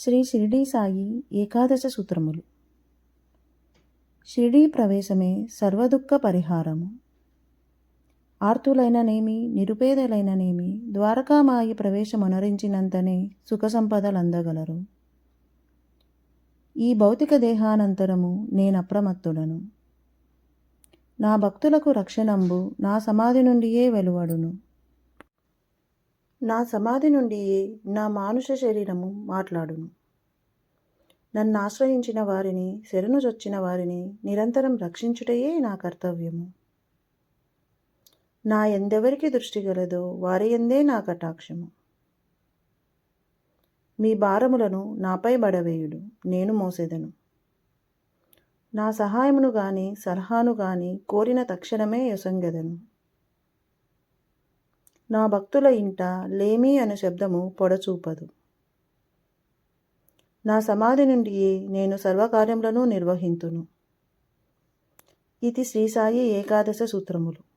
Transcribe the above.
శ్రీ షిరిడీ సాయి ఏకాదశ సూత్రములు. షిరిడీ ప్రవేశమే సర్వదుఃఖ పరిహారము. ఆర్తులైననేమి నిరుపేదలైననేమి ద్వారకామాయి ప్రవేశమనరించినంతనే సుఖ సంపదలందగలరు ఈ భౌతిక దేహానంతరము నేనప్రమత్తుడను. నా భక్తులకు రక్షణంబు నా సమాధి నుండియే వెలువడును. నా సమాధి నుండి నా మానుష శరీరము మాట్లాడును. నన్ను ఆశ్రయించిన వారిని శరణుజొచ్చిన వారిని నిరంతరం రక్షించుటయే నా కర్తవ్యము. నా ఎందెవరికి దృష్టి గలదో వారి ఎందే నా కటాక్షము. మీ భారములను నాపై బడవేయుడు నేను మోసెదను. నా సహాయమును గాని సలహాను గాని కోరిన తక్షణమే యొసంగెదను. నా భక్తుల ఇంట లేమి అనే శబ్దము పొడచూపదు. నా సమాధి నుండి నేను సర్వకార్యములను నిర్వహింతును. ఇది శ్రీ సాయి ఏకాదశ సూత్రములు.